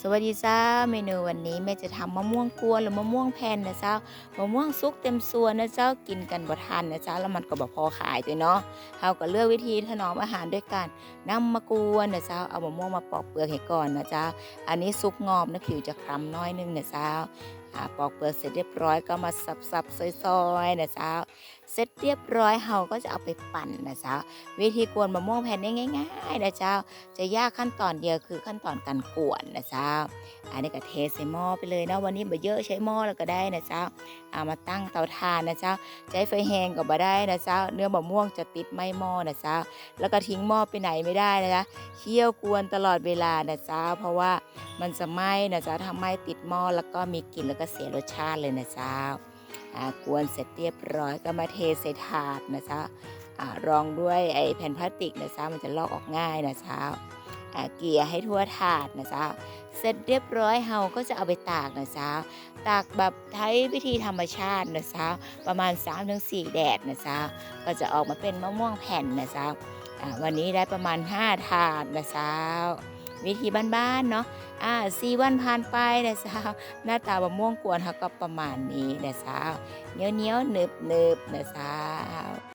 สวัสดีจ้าเมนูวันนี้แม่จะทำมะม่วงกวนหรือมะม่วงแผ่นนะเจ้ามะม่วงซุกเต็มส่วนนะเจ้ากินกันบ่ทันนะเจ้าแล้วมันก็บ่พอขายด้วยเนาะเราก็เลือกวิธีถนอมอาหารด้วยการนำมะกวนนะเจ้าเอามะม่วงมาปอกเปลือกให้ก่อนนะเจ้าอันนี้ซุกงอมนะผิวจะคล้ำน้อยนึงนะเจ้าปอกเปลือกเสร็จเรียบร้อยก็มาสับๆซอยๆนะเจ้าเสร็จเรียบร้อยเราก็จะเอาไปปั่นนะเจ้าวิธีกวนมะม่วงแผ่นได้ง่ายๆนะเจ้า จะยากขั้นตอนเดียวคือขั้นตอนการกวนนะเจ้าอันนี้ก็เทใส่หม้อไปเลยนะวันนี้บ่เยอะใช้หม้อแล้วก็ได้นะเจ้าเอามาตั้งเตาถ่านนะเจ้าใช้ไฟแห้งก็บ่ได้นะเจ้าเนื้อมะม่วงจะติดไหม้หม้อนะเจ้าแล้วก็ทิ้งหม้อไปไหนไม่ได้นะจ๊ะเคี่ยวกวนตลอดเวลานะเจ้าเพราะว่ามันจะไหม้นะเจ้าถ้าไหม้ติดหม้อแล้วก็มีกลิ่นแล้วก็เสียรสชาติเลยนะเจ้ากวนเสร็จเรียบร้อยก็มาเทใส่ถาดนะเจ้ารองด้วยไอ้แผ่นพลาสติกนะเจ้ามันจะลอกออกง่ายนะเจ้าเกลี่ยให้ทั่วถาดนะจ๊ะเสร็จเรียบร้อยเฮาก็จะเอาไปตากนะจ๊ะตากแบบใช้วิธีธรรมชาตินะจ๊ะประมาณ 3-4 แดดนะจ๊ะก็จะออกมาเป็นมะม่วงแผ่นนะจ๊ะอ่าวันนี้ได้ประมาณ 5 ถาดนะจ๊ะ วิธีบ้านๆเนาะอ่าสี่วันผ่านไปนะสาวหน้าตาบะม่วงกวนเขาก็ประมาณนี้นะสาวเหนียวเหนียวๆหนึบๆนะสาว